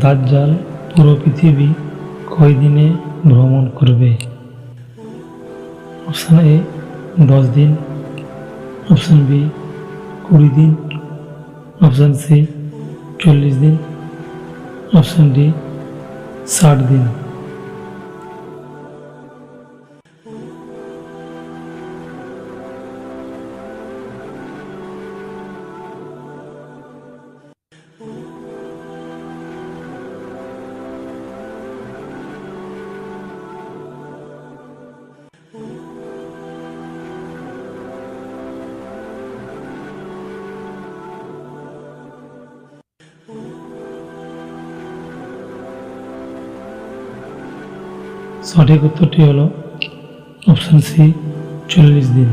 দাজ্জাল পুরো পৃথিবী কয় দিনে ভ্রমণ করবে? অপশান এ দশ দিন। অপশান বি কুড়ি দিন। অপশান সি চল্লিশ দিন। অপশান ডি ষাট দিন। সঠিক উত্তরটি হলো অপশান সি চল্লিশ দিন।